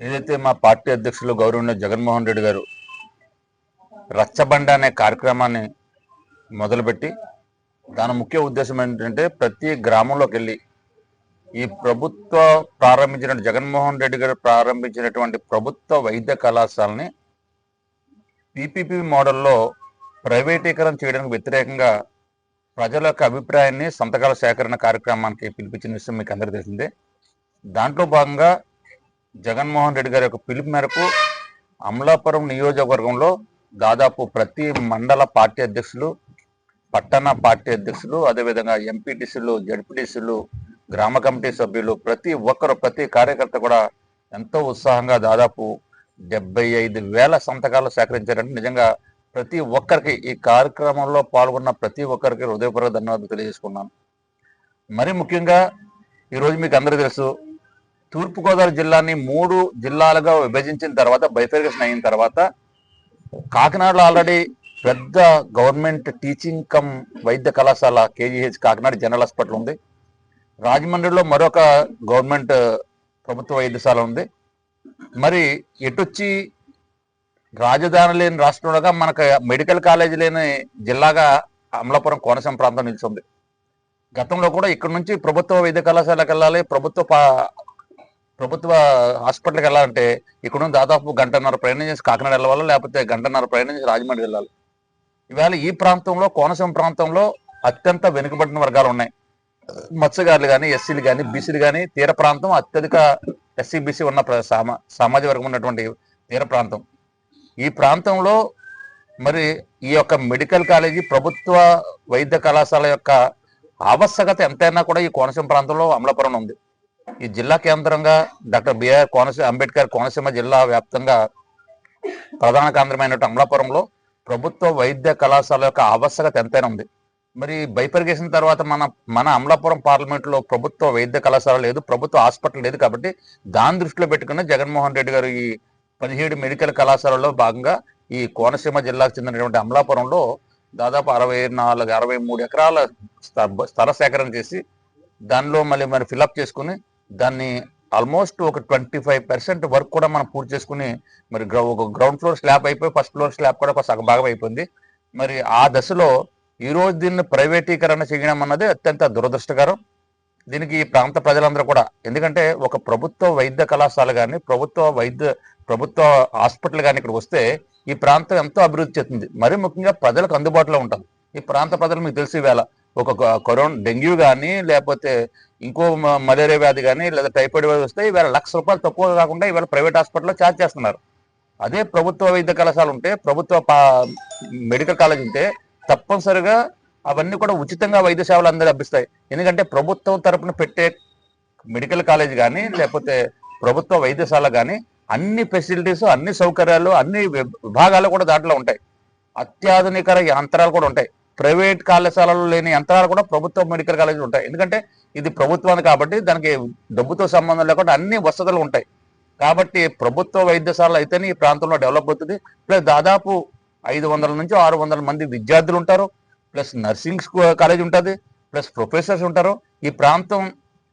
ఏదైతే మా పార్టీ అధ్యక్షులు గౌరవనీయ జగన్మోహన్ రెడ్డి గారు రచ్చబండ అనే కార్యక్రమాన్ని మొదలుపెట్టి దాని ముఖ్య ఉద్దేశం ఏంటంటే ప్రతి గ్రామంలోకి వెళ్ళి ఈ ప్రభుత్వ ప్రారంభించిన జగన్మోహన్ రెడ్డి గారు ప్రారంభించినటువంటి ప్రభుత్వ వైద్య కళాశాలని పీపీపీ మోడల్లో ప్రైవేటీకరణ చేయడానికి వ్యతిరేకంగా ప్రజల యొక్క అభిప్రాయాన్ని సంతకాల సేకరణ కార్యక్రమానికి పిలిపించిన విషయం మీకు అందరికీ తెలిసిందే. దాంట్లో భాగంగా జగన్మోహన్ రెడ్డి గారి యొక్క పిలుపు మేరకు అమలాపురం నియోజకవర్గంలో దాదాపు ప్రతి మండల పార్టీ అధ్యక్షులు పట్టణ పార్టీ అధ్యక్షులు అదేవిధంగా ఎంపీటీసీలు జడ్పీటీసీలు గ్రామ కమిటీ సభ్యులు ప్రతి ఒక్కరు ప్రతి కార్యకర్త కూడా ఎంతో ఉత్సాహంగా దాదాపు డెబ్బై ఐదు వేల సంతకాలు సేకరించారంటే నిజంగా ప్రతి ఒక్కరికి ఈ కార్యక్రమంలో పాల్గొన్న ప్రతి ఒక్కరికి హృదయపూర్వక ధన్యవాదాలు తెలియజేసుకున్నాను. మరి ముఖ్యంగా ఈరోజు మీకు అందరికీ తెలుసు తూర్పుగోదావరి జిల్లాని మూడు జిల్లాలుగా విభజించిన తర్వాత బైఫర్గేషన్ అయిన తర్వాత కాకినాడలో ఆల్రెడీ పెద్ద గవర్నమెంట్ టీచింగ్ కమ్ వైద్య కళాశాల కేజీహెచ్ కాకినాడ జనరల్ హాస్పిటల్ ఉంది. రాజమండ్రిలో మరొక గవర్నమెంట్ uh, ప్రభుత్వ వైద్యశాల ఉంది. మరి ఎటొచ్చి రాజధాని లేని రాష్ట్రంలోగా మనకు మెడికల్ కాలేజ్ లేని జిల్లాగా అమలాపురం కోనసీమ ప్రాంతం నిలిచింది. గతంలో కూడా ఇక్కడ నుంచి ప్రభుత్వ వైద్య కళాశాలకు వెళ్ళాలి ప్రభుత్వ పా- ప్రభుత్వ హాస్పిటల్కి వెళ్ళాలంటే ఇక్కడ నుంచి దాదాపు గంటన్నర ప్రయాణం చేసి కాకినాడ వెళ్ళాలో లేకపోతే గంటన్నర ప్రయాణం చేసి రాజమండ్రి వెళ్ళాలి? ఇవాళ ఈ ప్రాంతంలో కోనసీమ ప్రాంతంలో అత్యంత వెనుకబడిన వర్గాలు ఉన్నాయి. మత్స్యకారులు కానీ ఎస్సీలు కానీ బీసీలు కానీ తీర ప్రాంతం అత్యధిక ఎస్సీ బీసీ ఉన్న సామా సామాజిక వర్గం ఉన్నటువంటి తీర ప్రాంతం. ఈ ప్రాంతంలో మరి ఈ యొక్క మెడికల్ కాలేజీ ప్రభుత్వ వైద్య కళాశాల యొక్క ఆవశ్యకత ఎంతైనా కూడా ఈ కోనసీమ ప్రాంతంలో అమలాపురం ఉంది. ఈ జిల్లా కేంద్రంగా డాక్టర్ బిఆర్ కోనసీమ అంబేద్కర్ కోనసీమ జిల్లా వ్యాప్తంగా ప్రధాన కేంద్రమైన అమలాపురంలో ప్రభుత్వ వైద్య కళాశాల యొక్క ఆవశ్యకత ఎంతైనా ఉంది. మరి బైపర్గేషన్ తర్వాత మన మన అమలాపురం పార్లమెంట్లో ప్రభుత్వ వైద్య కళాశాల లేదు ప్రభుత్వ హాస్పిటల్ లేదు కాబట్టి దాని దృష్టిలో పెట్టుకున్న జగన్మోహన్ రెడ్డి గారు ఈ పదిహేడు మెడికల్ కళాశాలలో భాగంగా ఈ కోనసీమ జిల్లాకు చెందినటువంటి అమలాపురంలో దాదాపు అరవై నాలుగు అరవై మూడు ఎకరాల స్థల సేకరణ చేసి దానిలో మళ్ళీ మరి ఫిలప్ చేసుకుని దాన్ని ఆల్మోస్ట్ ఒక ట్వంటీ ఫైవ్ పర్సెంట్ వర్క్ కూడా మనం పూర్తి చేసుకుని మరి గ్రౌ- ఒక గ్రౌండ్ ఫ్లోర్ స్లాబ్ అయిపోయి ఫస్ట్ ఫ్లోర్ స్లాబ్ కూడా ఒక సగ భాగం అయిపోయింది. మరి ఆ దశలో ఈ రోజు దీన్ని ప్రైవేటీకరణ చేయడం అన్నది అత్యంత దురదృష్టకరం. దీనికి ఈ ప్రాంత ప్రజలందరూ కూడా ఎందుకంటే ఒక ప్రభుత్వ వైద్య కళాశాల కానీ ప్రభుత్వ వైద్య ప్రభుత్వ హాస్పిటల్ కానీ ఇక్కడ వస్తే ఈ ప్రాంతం ఎంతో అభివృద్ధి చెందుతుంది. మరి ముఖ్యంగా ప్రజలకు అందుబాటులో ఉంటుంది ఈ ప్రాంత ప్రజలు మీకు తెలిసి వేళ. ఒక కరోనా డెంగ్యూ కానీ లేకపోతే ఇంకో మ- మలేరియా వ్యాధి కానీ లేదా టైఫాయిడ్ వ్యాధి వస్తే ఇవాళ లక్ష రూపాయలు తక్కువ కాకుండా ఇవాళ ప్రైవేట్ హాస్పిటల్లో ఛార్జ్ చేస్తున్నారు. అదే ప్రభుత్వ వైద్య కళాశాల ఉంటే ప్రభుత్వ పా- మెడికల్ కాలేజ్ ఉంటే తప్పనిసరిగా అవన్నీ కూడా ఉచితంగా వైద్య సేవలు అందరూ లభిస్తాయి. ఎందుకంటే ప్రభుత్వం తరపున పెట్టే మెడికల్ కాలేజ్ కానీ లేకపోతే ప్రభుత్వ వైద్యశాల కానీ అన్ని ఫెసిలిటీస్ అన్ని సౌకర్యాలు అన్ని విభ- విభాగాలు కూడా దాంట్లో ఉంటాయి. అత్యాధునిక యంత్రాలు కూడా ఉంటాయి. ప్రైవేట్ కళాశాలలో లేని యంత్రాలు కూడా ప్రభుత్వ మెడికల్ కాలేజీలు ఉంటాయి. ఎందుకంటే ఇది ప్రభుత్వాన్ని కాబట్టి దానికి డబ్బుతో సంబంధం లేకుండా అన్ని వసతులు ఉంటాయి. కాబట్టి ప్రభుత్వ వైద్యశాల అయితేనే ఈ ప్రాంతంలో డెవలప్ అవుతుంది. ప్లస్ దాదాపు ఐదు వందల నుంచి ఆరు వందల మంది విద్యార్థులు ఉంటారు. ప్లస్ నర్సింగ్ స్కూ- కాలేజ్ ఉంటుంది. ప్లస్ ప్రొఫెసర్స్ ఉంటారు. ఈ ప్రాంతం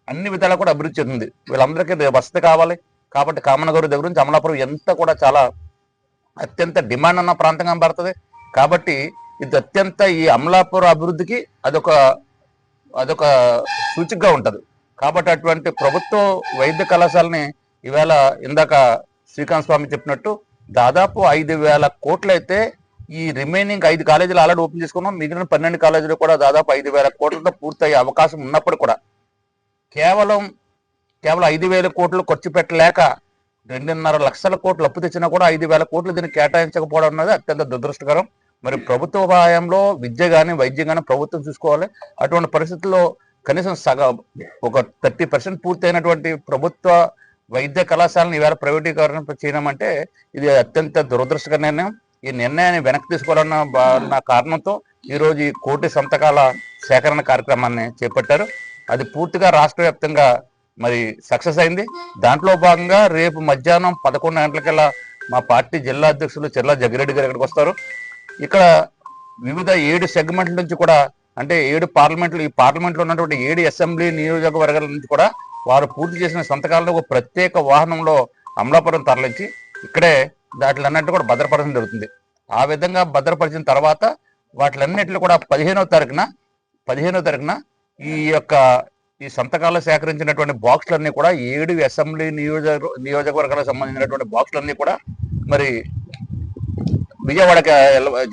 అన్ని విధాలా కూడా అభివృద్ధి చెందింది వీళ్ళందరికీ వసతి కావాలి. కాబట్టి కామనగౌరి దగ్గర నుంచి అమలాపురం ఎంత కూడా చాలా అత్యంత డిమాండ్ ఉన్న ప్రాంతంగా పడుతుంది కాబట్టి ఇది అత్యంత ఈ అమలాపురం అభివృద్ధికి అదొక అదొక సూచికగా ఉంటుంది. కాబట్టి అటువంటి ప్రభుత్వ వైద్య కళాశాలని ఈవేళ ఇందాక శ్రీకాంత్ స్వామి చెప్పినట్టు దాదాపు ఐదు వేల కోట్లయితే ఈ రిమైనింగ్ ఐదు కాలేజీలు ఆల్రెడీ ఓపెన్ చేసుకున్నాం. మిగిలిన పన్నెండు కాలేజీలు కూడా దాదాపు ఐదు వేల కోట్లతో పూర్తయ్యే అవకాశం ఉన్నప్పుడు కూడా కేవలం కేవలం ఐదు వేల కోట్లు ఖర్చు పెట్టలేక రెండున్నర లక్షల కోట్లు అప్పు తెచ్చినా కూడా ఐదు వేల కోట్లు దీన్ని కేటాయించకపోవడం అనేది అత్యంత దురదృష్టకరం. మరి ప్రభుత్వ సహాయంలో విద్య కానీ వైద్యం కానీ ప్రభుత్వం చూసుకోవాలి. అటువంటి పరిస్థితుల్లో కనీసం సగ ఒక థర్టీ పర్సెంట్ పూర్తయినటువంటి ప్రభుత్వ వైద్య కళాశాలను ఈవేళ ప్రైవేటీకరణ చేయడం అంటే ఇది అత్యంత దురదృష్టకర నిర్ణయం. ఈ నిర్ణయాన్ని వెనక్కి తీసుకోవాలన్న బా- నా కారణంతో ఈ రోజు ఈ కోటి సంతకాల సేకరణ కార్యక్రమాన్ని చేపట్టారు. అది పూర్తిగా రాష్ట్ర వ్యాప్తంగా మరి సక్సెస్ అయింది. దాంట్లో భాగంగా రేపు మధ్యాహ్నం పదకొండు గంటలకల్లా మా పార్టీ జిల్లా అధ్యక్షులు చెర్ల జగ్గిరెడ్డి గారు ఇక్కడికి వస్తారు. ఇక్కడ వివిధ ఏడు సెగ్మెంట్ల నుంచి కూడా అంటే ఏడు పార్లమెంట్లు ఈ పార్లమెంట్లో ఉన్నటువంటి ఏడు అసెంబ్లీ నియోజకవర్గాల నుంచి కూడా వారు పూర్తి చేసిన సంతకాలను ఒక ప్రత్యేక వాహనంలో అమలాపురం తరలించి ఇక్కడే వాటిలన్నింటినీ కూడా భద్రపరచడం జరుగుతుంది. ఆ విధంగా భద్రపరిచిన తర్వాత వాటిలన్నింటిలో కూడా పదిహేనవ తారీఖున పదిహేనవ తారీఖున ఈ యొక్క ఈ సంతకాలు సేకరించినటువంటి బాక్సులన్నీ కూడా ఏడు అసెంబ్లీ నియోజక నియోజకవర్గాలకు సంబంధించినటువంటి బాక్సులన్నీ కూడా మరి విజయవాడకి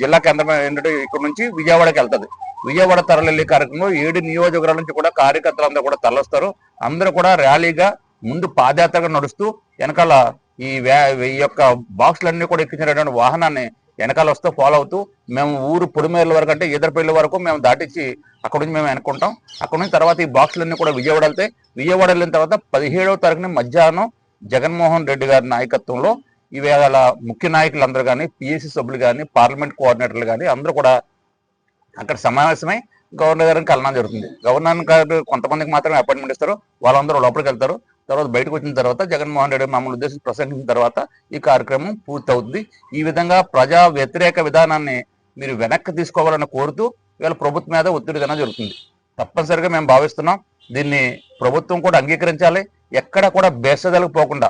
జిల్లా కేంద్రం ఏంటంటే ఇక్కడ నుంచి విజయవాడకి వెళ్తుంది. విజయవాడ తరలి కార్యక్రమం ఏడు నియోజకవర్గాల నుంచి కూడా కార్యకర్తలందరూ కూడా తరలిస్తారు. అందరూ కూడా ర్యాలీగా ముందు పాదయాత్రగా నడుస్తూ వెనకాల ఈ వ్యా- ఈ యొక్క బాక్సులన్నీ కూడా ఎక్కించినటువంటి వాహనాన్ని వెనకాల వస్తూ ఫాలో అవుతూ మేము ఊరు పొడిమేర్ల వరకు అంటే ఈదరపల్లి వరకు మేము దాటించి అక్కడ నుంచి మేము వెనుకుంటాం అక్కడ నుంచి తర్వాత ఈ బాక్సులన్నీ కూడా విజయవాడ వెళ్తాయి. విజయవాడ వెళ్ళిన తర్వాత పదిహేడవ తారీఖున మధ్యాహ్నం జగన్మోహన్ రెడ్డి గారి నాయకత్వంలో ఇవాళ ముఖ్య నాయకులందరూ కానీ పిఎస్సి సభ్యులు కానీ పార్లమెంట్ కోఆర్డినేటర్లు కానీ అందరూ కూడా అక్కడ సమావేశమై గవర్నర్ గారిని కలనం జరుగుతుంది. గవర్నర్ గారు కొంతమందికి మాత్రమే అపాయింట్మెంట్ ఇస్తారు. వాళ్ళందరూ లోపలికి వెళ్తారు. తర్వాత బయటకు వచ్చిన తర్వాత జగన్మోహన్ రెడ్డి మమ్మల్ని ఉద్దేశించి ప్రసంగించిన తర్వాత ఈ కార్యక్రమం పూర్తవుతుంది. ఈ విధంగా ప్రజా వ్యతిరేక విధానాన్ని మీరు వెనక్కి తీసుకోవాలని కోరుతూ ఇవాళ ప్రభుత్వం మీద ఒత్తిడి కన్నా జరుగుతుంది. తప్పనిసరిగా మేము భావిస్తున్నాం దీన్ని ప్రభుత్వం కూడా అంగీకరించాలి. ఎక్కడ కూడా బేసదలకు పోకుండా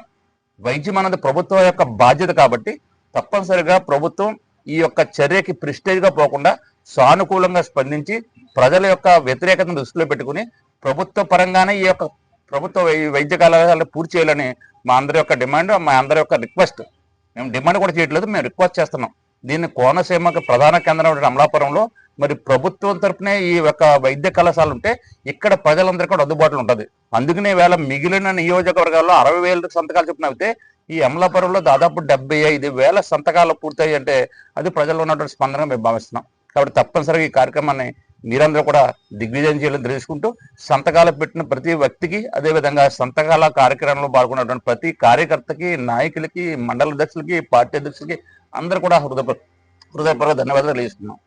వైద్యం అన్నది ప్రభుత్వం యొక్క బాధ్యత కాబట్టి తప్పనిసరిగా ప్రభుత్వం ఈ యొక్క చర్యకి ప్రిస్టేజ్గా పోకుండా సానుకూలంగా స్పందించి ప్రజల యొక్క వ్యతిరేకతను దృష్టిలో పెట్టుకుని ప్రభుత్వ పరంగానే ఈ యొక్క ప్రభుత్వ వైద్య కళాశాలను పూర్తి చేయాలని మా అందరి యొక్క డిమాండ్ మా అందరి యొక్క రిక్వెస్ట్. మేము డిమాండ్ కూడా చేయట్లేదు మేము రిక్వెస్ట్ చేస్తున్నాం. దీన్ని కోనసీమకు ప్రధాన కేంద్రం అమలాపురంలో మరి ప్రభుత్వం తరపునే ఈ యొక్క వైద్య కళాశాల ఉంటే ఇక్కడ ప్రజలందరికీ కూడా అందుబాటులో ఉంటుంది. అందుకనే వేళ మిగిలిన నియోజకవర్గాల్లో అరవై వేల సంతకాలు చొప్పున అయితే ఈ అమలాపురంలో దాదాపు డెబ్బై ఐదు వేల సంతకాలు పూర్తయ్యాయి అంటే అది ప్రజల్లో ఉన్నటువంటి స్పందనగా మేము భావిస్తున్నాం. కాబట్టి తప్పనిసరిగా ఈ కార్యక్రమాన్ని మీరందరూ కూడా దిగ్విజయం చేయాలని తెలుసుకుంటూ సంతకాలు పెట్టిన ప్రతి వ్యక్తికి అదేవిధంగా సంతకాల కార్యక్రమంలో పాల్గొన్నటువంటి ప్రతి కార్యకర్తకి నాయకులకి మండల అధ్యక్షులకి పార్టీ అధ్యక్షులకి అందరూ కూడా హృదయ హృదయపూర్వక ధన్యవాదాలు తెలియజేస్తున్నాం.